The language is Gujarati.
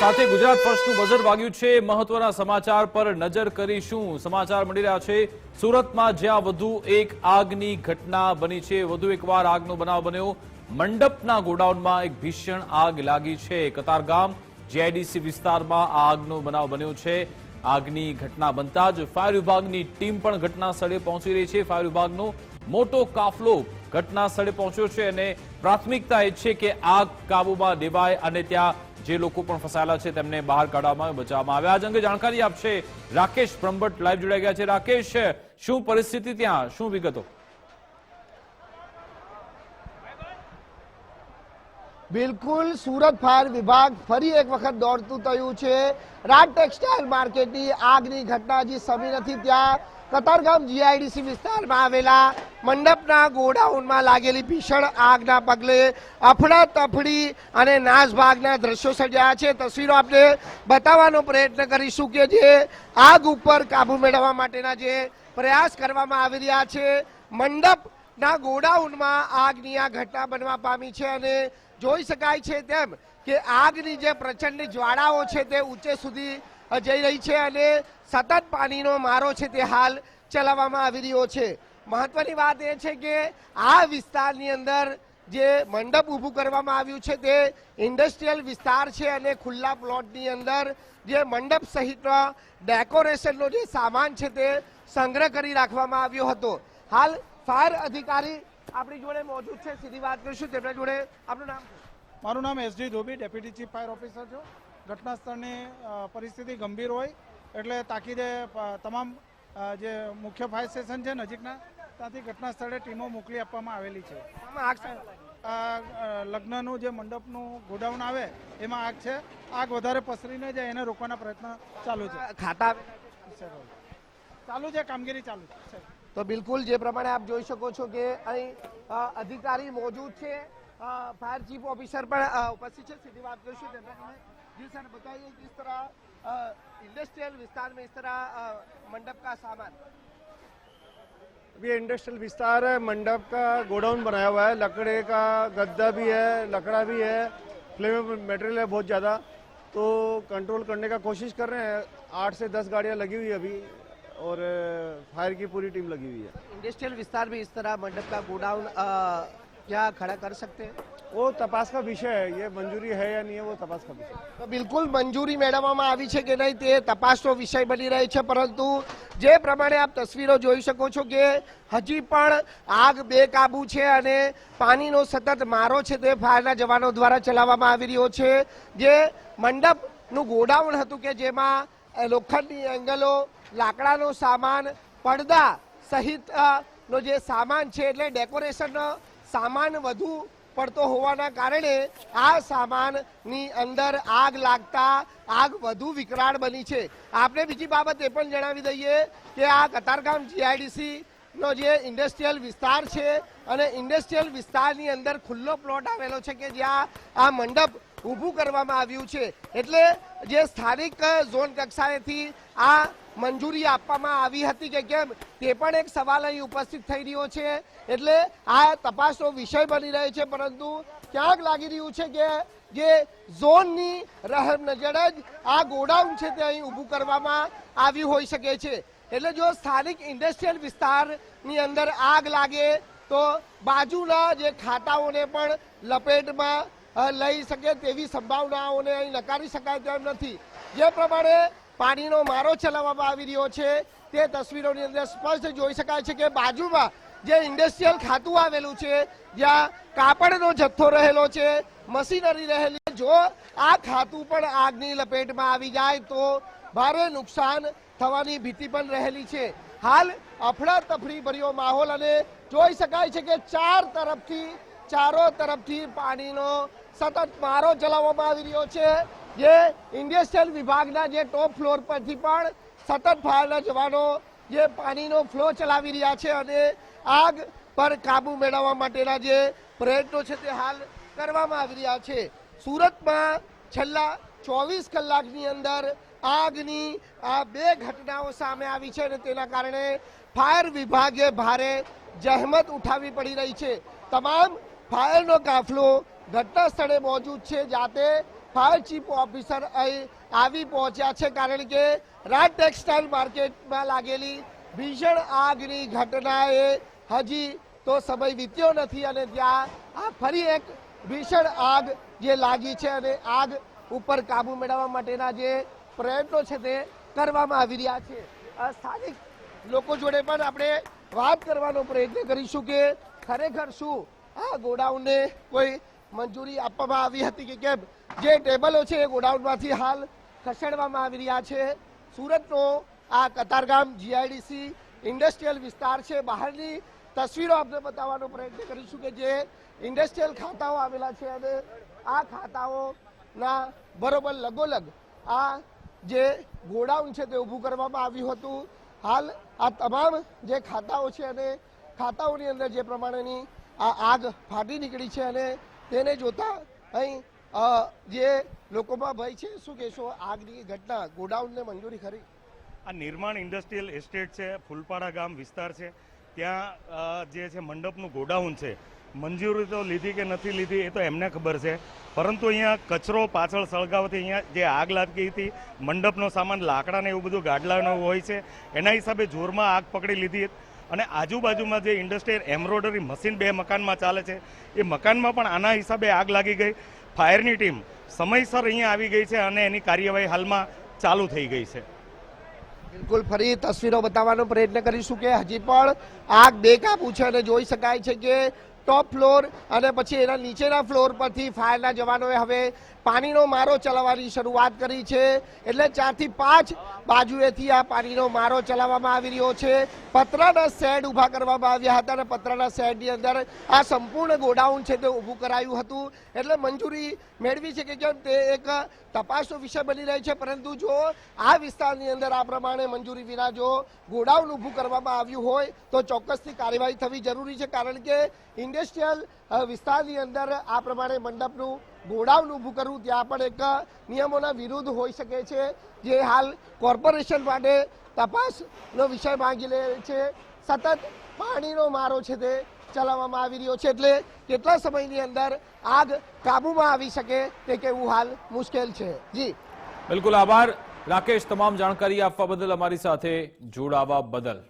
સાથે ગુજરાત ફર્સ્ટનું બજર વાગ્યું છે. મહત્વના સમાચાર પર નજર કરીશું. સમાચાર મળી રહ્યા છે. સુરતમાં જ્યાં વધુ એક આગની ઘટના બની છે. વધુ એકવાર આગનો બનાવ બન્યો. મંડપના ગોડાઉનમાં એક ભીષણ આગ લાગી છે. કતારગામ જીઆઈડીસી વિસ્તારમાં આ આગનો બનાવ બન્યો છે. આગની ઘટના બનતા જ ફાયર વિભાગની ટીમ પણ ઘટના સ્થળે પહોંચી રહી છે. ફાયર વિભાગનો મોટો કાફલો ઘટના સ્થળે પહોંચ્યો છે અને પ્રાથમિકતા એ છે કે આગ કાબુમાં લેવાય અને ત્યાં જે લોકો પણ ફસાયેલા છે તેમને બહાર કાઢવામાં બચાવવામાં આવ્યા. આજ અંગે જાણકારી આપશે રાકેશ બ્રહ્મભટ્ટ. લાઈવ જોડાઈ ગયા છે. રાકેશ, શું પરિસ્થિતિ ત્યાં? શું વિગતો? બિલકુલ સુરત ફાયર વિભાગ ફરી એક વખત દોડતું થયું છે. રાજ ટેક્સટાઇલ માર્કેટની આગની ઘટના જે સમી નથી. ત્યાં કતારગામ જીઆઈડીસી વિસ્તારમાં આવેલા મંડપના ગોડાઉનમાં લાગેલી ભીષણ આગના પગલે અફડા તફડી અને નાસભાગના દ્રશ્યો સર્જાયા છે. તસવીરો આપણે બતાવવાનો પ્રયત્ન કરીશું કે જે આગ ઉપર કાબુ મેળવવા માટેના જે પ્રયાસ કરવામાં આવી રહ્યા છે. મંડપ ના, ગોડાઉનમાં આગની આ ઘટના બનવા પામી છે અને જોઈ શકાય છે તેમ કે આગની જે પ્રચંડ જ્વાળાઓ છે તે ઊંચે સુધી જઈ રહી છે અને સતત પાણીનો મારો છે તે હાલ ચલાવવામાં આવી રહ્યો છે. મહત્વની વાત એ છે કે આ વિસ્તારની અંદર જે મંડપ ઊભું કરવામાં આવ્યું છે તે ઇન્ડસ્ટ્રીયલ વિસ્તાર છે અને ખુલ્લા પ્લોટની અંદર જે મંડપ સહિતનો ડેકોરેશનનો જે સામાન છે તે સંગ્રહ કરી રાખવામાં આવ્યો હતો. હાલ ફાયર અધિકારી આપણી જોડે મોજૂદ છે. સીધી વાત કરીશું. તેમના જોડે આપનું નામ મારું નામ SD Dhobi deputy chief fire officer છું. ઘટના સ્થળની પરિસ્થિતિ ગંભીર હોય એટલે તાકીદે તમામ જે મુખ્ય ફાયર સ્ટેશન છે નજીકના ત્યાંથી ઘટના સ્થળે ટીમો મોકલી આપવામાં આવેલી છે. લગ્નનું જે મંડપનું ગોડાઉન આવે એમાં આગ છે. આગ વધારે પસરી ન જાય એને રોકવાના પ્રયત્ન ચાલુ છે. ખાતા ચાલુ છે કામગીરી ચાલુ છે. तो बिल्कुल जे प्रमाण आप જોઈ सको कि अधिकारी मौजूद है फायर चीफ ऑफिसर पर उपस्थित है सीधी बात કરીશું जी सर बताइए किस तरह इंडस्ट्रियल विस्तार में इस तरह मंडप का सामान अभी इंडस्ट्रियल विस्तार है, मंडप का गोडाउन बनाया हुआ है, लकड़े का गद्दा भी है, लकड़ा भी है, फ्लेम मटेरियल है बहुत ज़्यादा। तो कंट्रोल करने का कोशिश कर रहे हैं, आठ से दस गाड़ियाँ लगी हुई है अभी। और अ, फायर की पूरी टीम लगी हुई है इंडस्ट्रियल विस्तार में इस तरह मंडप का गोडाउन अ, क्या खड़ा कर सकते हैं वो तपास का विषय है ये मंजूरी है या नहीं है वो तपास का विषय है। તો બિલકુલ મંજૂરી મેળવવામાં આવી છે કે નહીં તે તપાસનો વિષય બની રહી છે પરંતુ જે પ્રમાણે આપ તસવીરો જોઈ શકો છો કે હજી પણ આગ બેકાબુ છે અને પાણીનો સતત મારો છે તે ફાયરના જવાનો દ્વારા ચલાવવામાં આવી રહ્યો છે જે મંડપનું ગોડાઉન હતું કે જેમાં અ, લોખંડની એંગલો, લાકડાનો સામાન, પડદા સહિત નો જે સામાન છે એટલે ડેકોરેશનનો સામાન વધુ પડતો હોવાના કારણે આ સામાનની અંદર આગ લાગતા આગ વધુ વિકરાળ બની છે. આપણે બીજી બાબત એ પણ જણાવી દઈએ કે આ કતારગામ જીઆઈડીસી નો જે ઇન્ડસ્ટ્રીયલ વિસ્તાર છે અને ઇન્ડસ્ટ્રીયલ વિસ્તારની અંદર ખુલ્લો પ્લોટ આવેલો છે કે જ્યાં આ મંડપ ઊભું કરવામાં આવ્યું છે. એટલે જે સ્થાનિક ઝોન કક્ષાએથી આ મંજૂરી આપવામાં આવી હતી કે કેમ, તે પણ એક સવાલ અહીં ઉપસ્થિત થઈ રહ્યો છે. એટલે આ તપાસનો વિષય બની રહ્યો છે, પરંતુ ક્યાંક લાગી રહ્યું છે કે જે ઝોનની રહેમ નજર જ આ ગોડાઉન છે તે અહીં ઊભું કરવામાં આવ્યું હોઈ શકે છે. એટલે જો સ્થાનિક ઇન્ડસ્ટ્રીયલ વિસ્તારની અંદર આગ લાગે, તો બાજુના જે ખાતાઓને પણ લપેટમાં લઈ શકે તેવી સંભાવનાઓને અહીં નકારી શકાય તેમ નથી. જે પ્રમાણે પાણીનો મારો ચલાવવામાં આવી રહ્યો છે, તે તસવીરોની અંદર સ્પષ્ટ જોઈ શકાય છે કે બાજુમાં જે ઇન્ડસ્ટ્રીયલ ખાતું આવેલું છે, જ્યાં કાપડનો જથ્થો રહેલો છે, મશીનરી રહેલી જો આ ખાતું પણ આગની લપેટમાં આવી જાય તો ભારે નુકસાન થવાની ભીતિ પણ રહેલી છે. હાલ અફડા તફડી ભર્યો માહોલ અને જોઈ શકાય છે કે ચાર તરફથી, ચારો તરફથી પાણીનો સતત મારો ચલાવવામાં આવી રહ્યો છે. જે ઇન્ડસ્ટ્રીયલ વિભાગના જે ટોપ ફ્લોર પરથી પણ સતત ફાયરના જવાનો જે પાણીનો ફ્લો ચલાવી રહ્યા છે અને આગ પર કાબૂ મેળવવા માટેના જે પ્રયત્નો છે તે હાલ કરવામાં આવી રહ્યા છે. સુરતમાં છેલ્લા ચોવીસ કલાકની અંદર આગની આ બે ઘટનાઓ સામે આવી છે અને તેના કારણે ફાયર વિભાગે ભારે જહેમત ઉઠાવવી પડી રહી છે. તમામ ફાયરનો કાફલો ઘટના સ્થળે મોજૂદ છે જાતે ફાયર ચીફ ઓફિસર અહીં આવી પહોંચ્યા છે, કારણ કે રાજ ટેક્સટાઇલ માર્કેટમાં લાગેલી ભીષણ આગની ઘટનાએ હજી તો સમય વીત્યો નથી અને ત્યાં આ ફરી એક ભીષણ આગ જે લાગી છે અને આગ ઉપર કાબુ મેળવવા માટેના જે પ્રયત્નો છે તે કરવામાં આવી રહ્યા છે. સ્થાનિક લોકો જોડે પણ આપણે વાત કરવાનો પ્રયત્ન કરીશું કે ખરેખર શું આ ગોડાઉનને કોઈ મંજૂરી આપવામાં આવી હતી કે કેમ? જે ટેબલો છે એ ગોડાઉનમાંથી હાલ ખસેડવામાં આવી રહ્યા છે. સુરતનો આ કતારગામ જીઆઈડીસી ઇન્ડસ્ટ્રીયલ વિસ્તાર છે. બહારની તસવીરો આપણે બતાવવાનો પ્રયત્ન કરીશું કે જે ઇન્ડસ્ટ્રીયલ ખાતાઓ આવેલા છે અને આ ખાતાઓના બરોબર લગોલગ આ જે ગોડાઉન છે તે ઊભું કરવામાં આવ્યું હતું. હાલ આ તમામ જે ખાતાઓ છે અને ખાતાઓની અંદર જે પ્રમાણેની આ આગ ફાટી નીકળી છે અને તેને જોતા અહીં જે લોકોમાં ભય છે, શું કહેશો? આગની ઘટના, ગોડાઉનને મંજૂરી ખરી? આ નિર્માણ ઇન્ડસ્ટ્રીયલ એસ્ટેટ છે, ફૂલપાડા ગામ વિસ્તાર છે. ત્યાં જે છે મંડપનું ગોડાઉન છે. મંજૂરી તો લીધી કે નથી લીધી એ તો એમને ખબર છે. પરંતુ અહીંયા કચરો પાછળ સળગાવતી અહીંયા જે આગ લાગી હતી, મંડપનો સામાન લાકડાને એવું બધું ગાડલાનો હોય છે, એના હિસાબે જોરમાં આગ પકડી લીધી અને આજુબાજુમાં જે ઇન્ડસ્ટ્રીયલ એમ્બ્રોઇડરી મશીન બે મકાનમાં ચાલે છે, એ મકાનમાં પણ આના હિસાબે આગ લાગી ગઈ. ફાયરની ટીમ સમયસર અહીંયા આવી ગઈ છે અને એની કાર્યવાહી હાલમાં ચાલુ થઈ ગઈ છે. બિલકુલ, ફરી તસવીરો બતાવવાનો પ્રયત્ન કરીશું કે હજી પણ આગ બેકાબુ છે અને જોઈ શકાય છે કે ટોપ ફ્લોર અને પછી એના નીચેના ફ્લોર પરથી ફાયરના જવાનોએ હવે પાણીનો મારો ચલાવવાની શરૂઆત કરી છે. એટલે ચારથી પાંચ બાજુએથી આ પાણીનો મારો ચલાવવામાં આવી રહ્યો છે. પતરાના શેડ ઊભા કરવામાં આવ્યા હતા અને પતરાના શેડની અંદર આ સંપૂર્ણ ગોડાઉન છે તે ઊભું કરાયું હતું. એટલે મંજૂરી મેળવી છે કે કેમ તે એક તપાસનો વિષય બની રહી છે. પરંતુ જો આ વિસ્તારની અંદર આ પ્રમાણે મંજૂરી વિના જો ગોડાઉન ઊભું કરવામાં આવ્યું હોય તો ચોક્કસથી કાર્યવાહી થવી જરૂરી છે. કારણ કે ઇન્ડસ્ટ્રીયલ વિસ્તારની અંદર આ પ્રમાણે મંડપનું ગોડાઉન ઊભું કરવું, ત્યાં પણ એક નિયમોના વિરુદ્ધ હોઈ શકે છે. જે હાલ કોર્પોરેશન માટે તપાસનો વિષય માંગી લે છે. સતત પાણીનો મારો છે તે ચલાવવામાં આવી રહ્યો છે. એટલે કેટલા સમયની અંદર આગ કાબૂમાં આવી શકે તે કહેવું હાલ મુશ્કેલ છે. જી. બિલકુલ આભાર. રાકેશ, તમામ જાણકારી આપવા બદલ અમારી સાથે જોડાવા બદલ.